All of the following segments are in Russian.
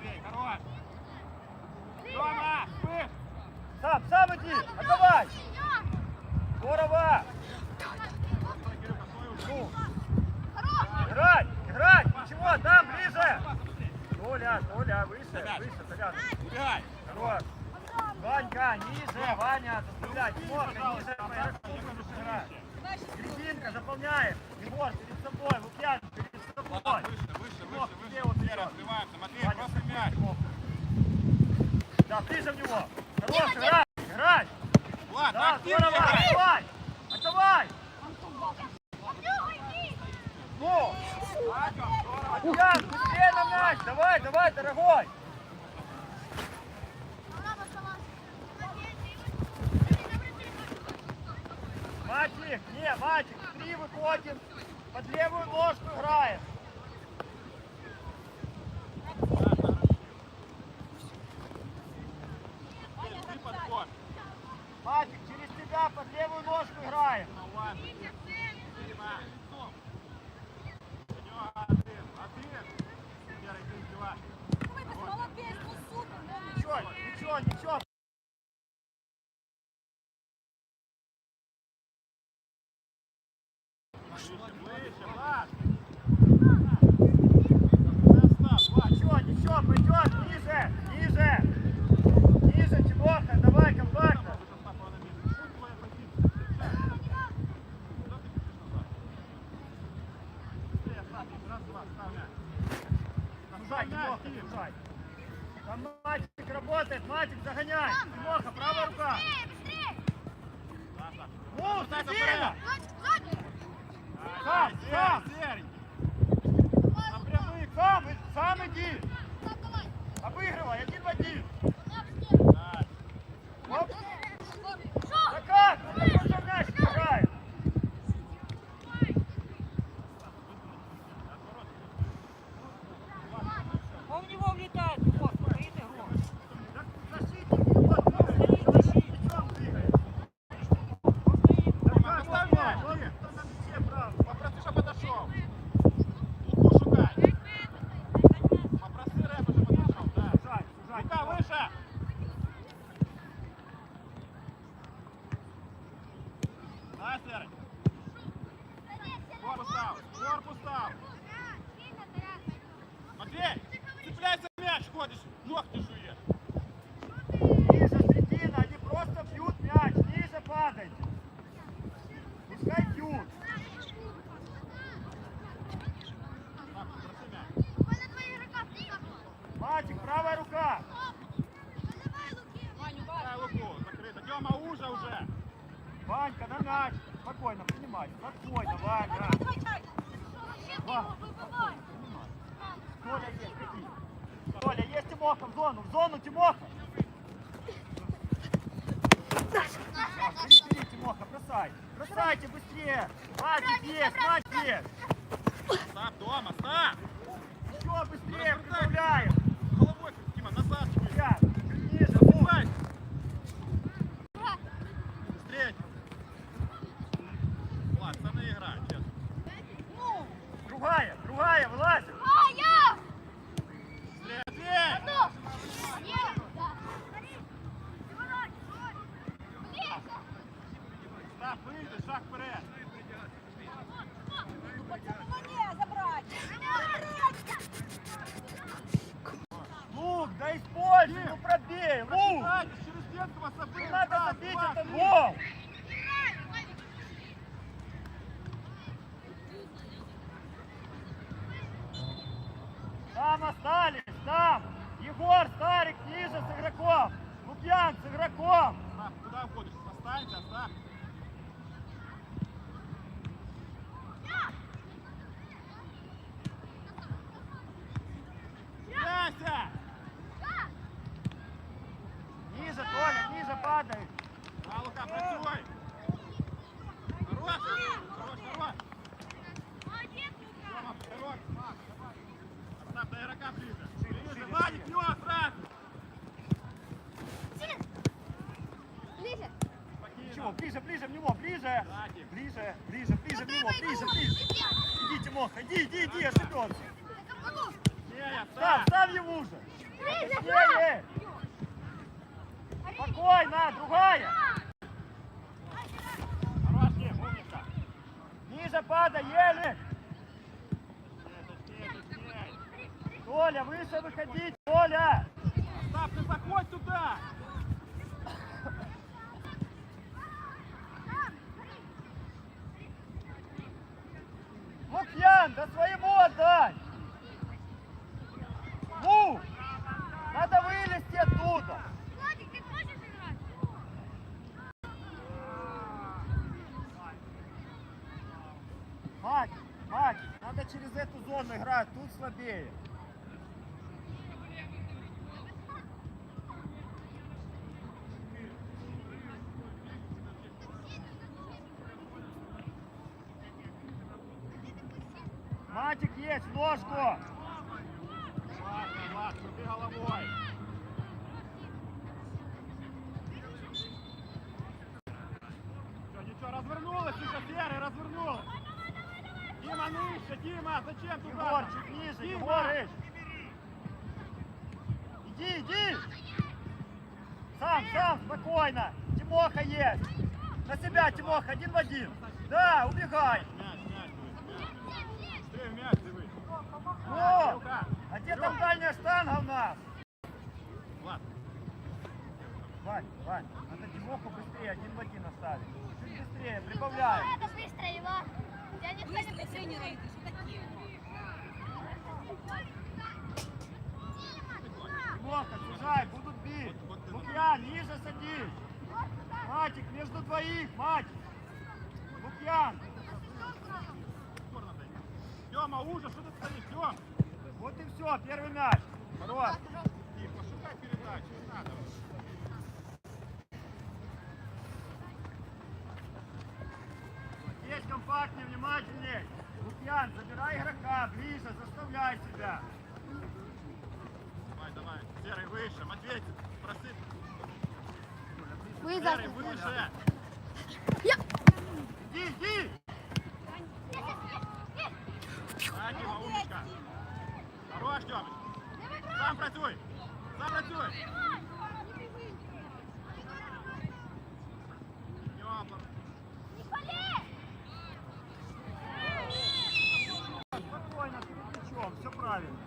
Матвей, хорош! Дома! Сам, сам иди! Отдавай! Здорово! Ну. Играть! Играть! Ничего, там, ближе! Толя, Толя, выше, выше, Толя. Убегай! Хорош! Ванька, ниже, Ваня, заставляй, Тимоха, ниже, Серединка, заполняешь, Егор, перед собой, Лукьян, перед собой. Выше, выше выше, выше, выше. раскрываемся. Матвей, просто мяч. Да, ближе в него. Хорош, играй, играй. Влад, Да, здорово, давай. Отдавай. Ну, Лукьян, быстрее на мяч. Давай, давай, дорогой. Матик, не, Матик, три выходим, под левую ножку играем. Ты подход. Матик, через тебя под левую ножку играем. Ну ладно. Дима. Идёт один, один. Серый, ты сбивай. Ничего, ничего, ничего. Выше, выше, Влад. Состав, Влад. Ничего, ничего, пойдет, ниже, ниже. Ниже, Тимоха, давай компактно. Состав, он на месте. Пусть твоя позиция. Куда ты бежишь назад? Быстрее, Влад, раз, два, ставь мяч. Сужай, Тимоха, сужай. Там Матик работает, Матик загоняй. Тимоха, правая рука. Сабина. вперед. Сам, сам. Серый. На прямых. Сам, сам иди. Обыгрывай, один в один. Да. Оп. Да как? Ну, ты уже мяч играет. Он в него влетает, вот, стоит игрок. Так защитник, вот, ну, мячом двигает. Да Дима, как, поставь вот, мяч, вот, Дим. кто на мяче, брал? Попроси, щоб подошел. Луку шукай. Попроси Рэпа, щоб подошел. Да. Сужай, сужай. Лука, выше. Да, Серый. Корпус став. Корпус став. Матвей, цепляйся в мяч, ходишь, ногти жуешь. Ниже середина, они просто бьют мяч, ниже падайте. Пускай бьют. Так, попроси мяч. Матик, правая рука. Дай Луку, закрыто. Дема, уже уже. Ванька, на мяч. Спокойно, принимай. Спокойно, Ваня. Толя есть, иди. Толя, есть Тимоха в зону, в зону, Тимоха. Да, бери, бери, Тимоха, бросай. Бросайте быстрее. Матик есть, Матик есть. Став, дома, став. Еще быстрее, прибавляем. Головой, Дима, назад. Я, ниже, ну. Давай. Быстрее. Влад, сам играй, честно. Другая, другая, вылазит. Быстрее, Андрей! Став, выйди, шаг вперед. Лук, да используй, ну пробей, лук. Забыл. Не надо Раз, забить, два, это гол. Там остались, там. Егор, Старик, ниже с игроком. Лукьян с игроком. Став, куда уходишь? Останься, оставь. Яся! Ниже, Толя, ниже падай. Да, Лука, працюй! Хорош! Хорош, хорош! Тёма, хорош! Макс, давай! Остап, до игрока ближе! Ближе, Вадик, нёс, раз! Ничего, ближе, ближе в него, ближе. Ближе, ближе, ближе в него, ближе, ближе. Иди, Тимоха, иди, иди, иди, ошибется. Ставь, ставь! ставь ему уже. Быстрее. Спокойно, другая. Хорош, Дим, умница! Ниже падай, еле. Коля, выше выходить, Коля! Остап, ты заходь туда! Лукьян, да своему отдай! Ну! Надо вылезти оттуда! Владик, ты можешь играть? Мать, надо через эту зону играть, тут слабее. Матик есть, ножку! Влад, Влад, крути головой! Что, ничего, развернулась уже, Серый, развернулась! Дима, ниже, Дима, зачем туда? Егор, чуть ниже, Дима! Егорыч! Иди, иди! Сам, сам, спокойно! Тимоха есть! На себя, Тимоха, один в один! Да, убегай! Мяч, мяч, мяч. Быстрее мяч, дивись. О! Рука. А где там дальняя штанга у нас? Влад, Вань, надо Тимоху быстрее, один в один оставить. Чуть быстрее, прибавляем. Это быстро его. Я не хочу Быстрый тренер, ты что такие? Тимоха, сужай, будут бить. Лукьян, ниже садись. Матик, между двоих, Матик. Лукьян, надо. Тёма, ужас, что ты стоишь, Тём? вот и все, первый мяч. Хорош. Дим, пошукай передачу, не надо. Здесь компактнее, внимательнее. Лукьян, забирай игрока, ближе, заставляй себя. Давай, давай. Серый выше, Матвей, проси. Вы Серый выше. Иди, иди. А, Дима, умничка. Хорош, Тёмыч. Сам працюй. Сам працюй. Тёма. Спокойно, перед мячом, все правильно.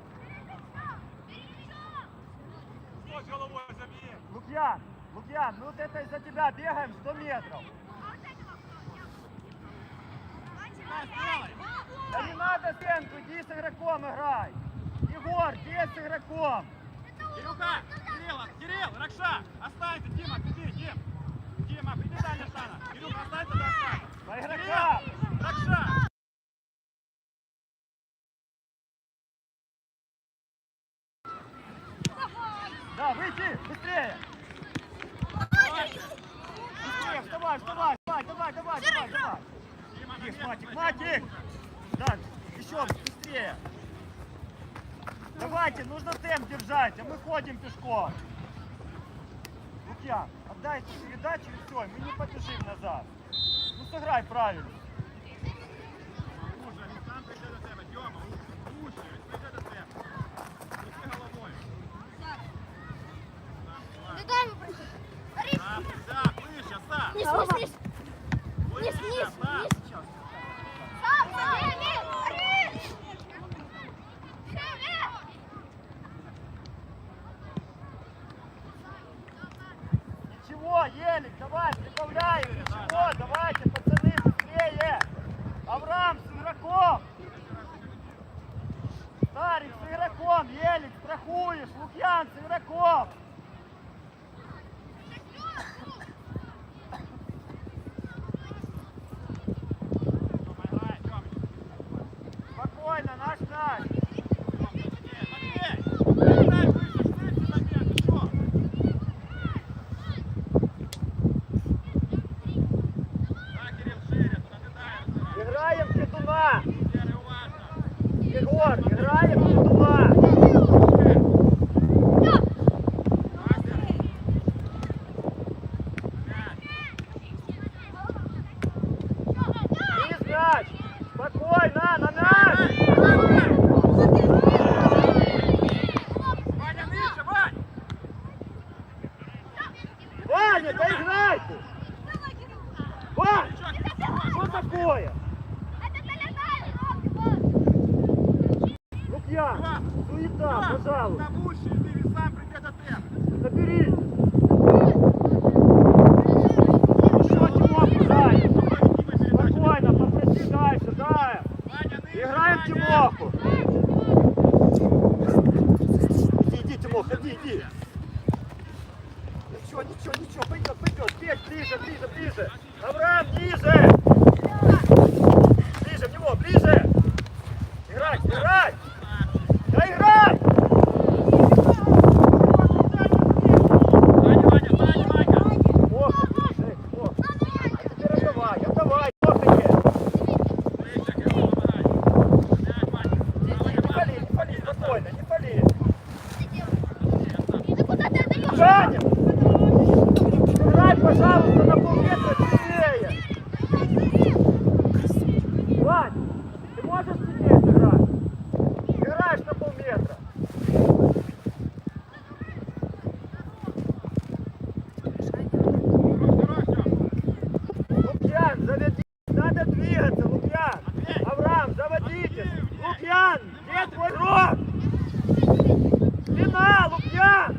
Лукьян, Лукьян, из-за тебя бегаем 100 метров. Да не надо стенку, иди с игроком играй. Егор, иди с игроком. Кирюха, Кирилл, Кирилл, Ракша, останься, Дима, иди, Дим. Дима, приди дальше Шана. Кирюха, останься, да останься. По игрокам. Кирилл, Ракша. Да, выйти, быстрее. Быстрее, вставай, вставай, давай, давай, давай, давай, давай. Дима, Тихо, наверх, Матик, наверх. Матик. Да, еще быстрее. Давайте, нужно темп держать, а мы ходим пешком. Лукьян, отдай эту передачу и все, мы не побежим назад. Ну сыграй правильно. Давай, прибавляем. Ничего, давайте, пацаны, быстрее. Авраам с игроком. Старик с игроком, Елик, страхуешь. Лукьян с игроком. пойдет. Петь, ближе, ближе, ближе. Авраам, ближе. двигаться, Лукьян! Авраам, заводитесь! Лукьян, где твой рот? Спина, Лукьян!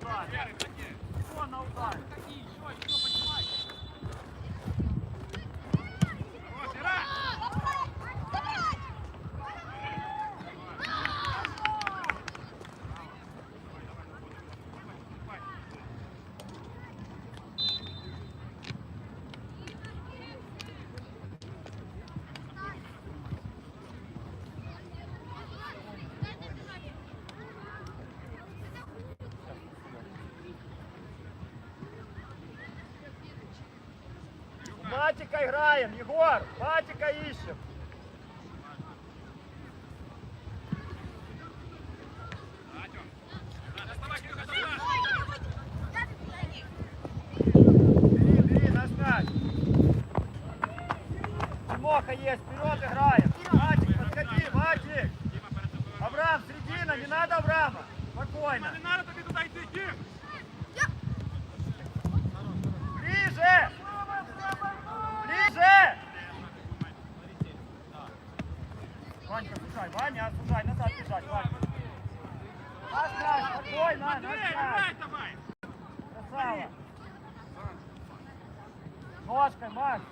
Come on. Патика играем, Егор, Патика ищем. Тимоха есть, вперед играем. Матик, подходи, Матик. Абрам, середина, не надо Абрама. Спокойно. Не надо тебе туда идти, Ближе! Же! Ванька, слушай, Ваня, слушай, назад бежать, Ваня. Остань, спокойно, назад. Красава. Ножкой, Маш.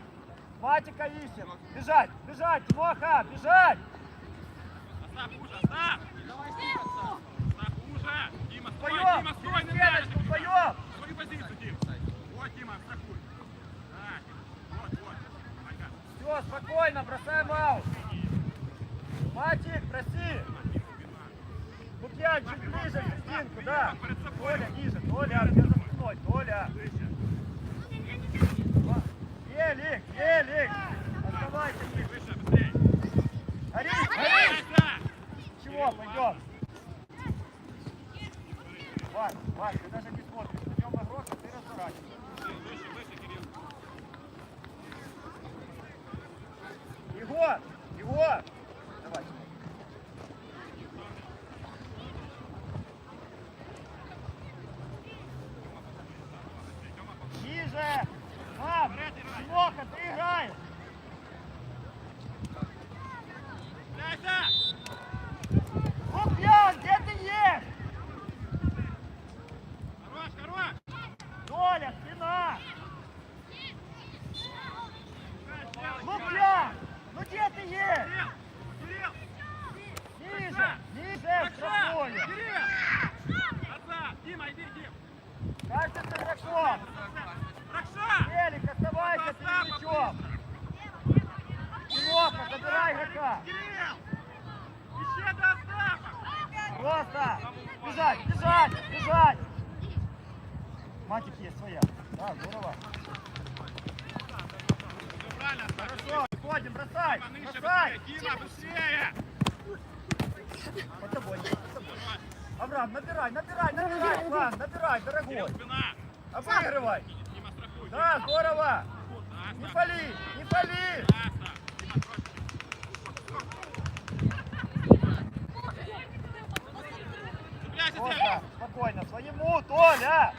Матика ищем. Бежать, бежать, Тимоха, бежать! Остап, уже, Остап! Давай, Стив, Остап! Остап, уже! Дима, стой, Дима, стой, не Свою позицию, Дим! Вот, Дима, страхуй! Все, спокойно, бросаем аут. Матик, проси. Лукьян, чуть ближе в серединку, да. Толя, ниже, Толя, где за спиной, Толя. Елик, Елик. Оля!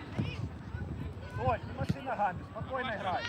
Соль, не маши ногами, спокойно играй.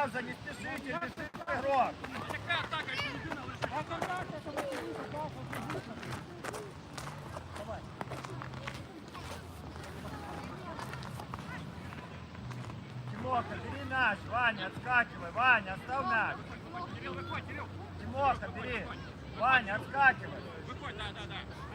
Пауза, не спешите, бежит игрок. Тимоха, бери наш, Ваня, отскакивай, Ваня, оставь наш. Кирилл, выходь, Кирилл. Тимоха, бери. Ваня, отскакивай. Выходь, да, да, да.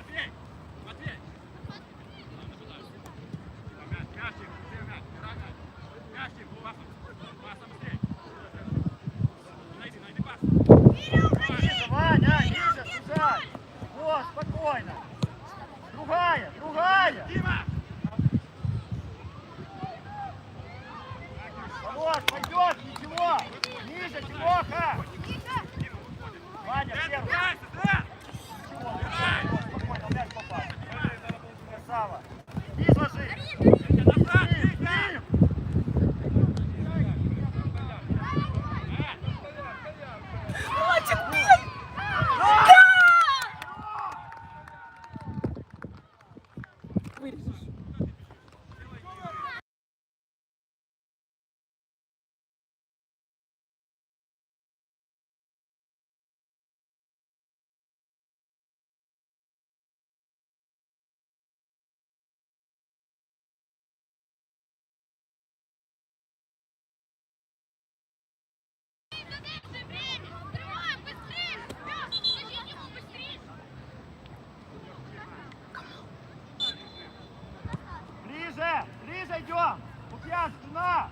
Идем! Лукьян, спина!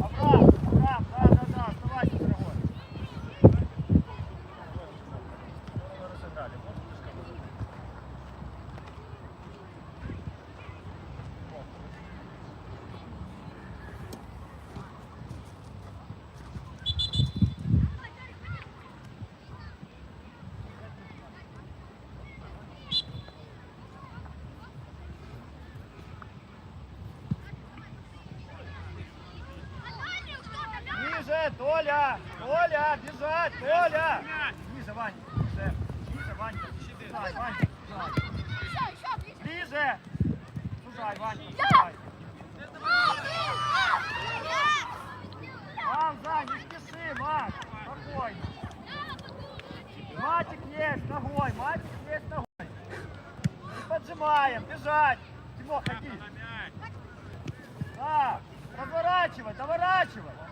Абрам, Абрам, да, да, да, оставайся, дорогой. Разыграли, вот слишком. Ниже, Толя! Толя, бежать, Толя! Ниже, Ваня. Ниже, Ванька. Сужай, Ванька, сужай. Ближе! Сужай, Ваня, сужай. Мам, не спеши, Мак. Спокойно. Матик есть ногой, матик есть ногой. Не поджимаем, бежать. Тимох, ходи. Так, разворачивай, доворачивай.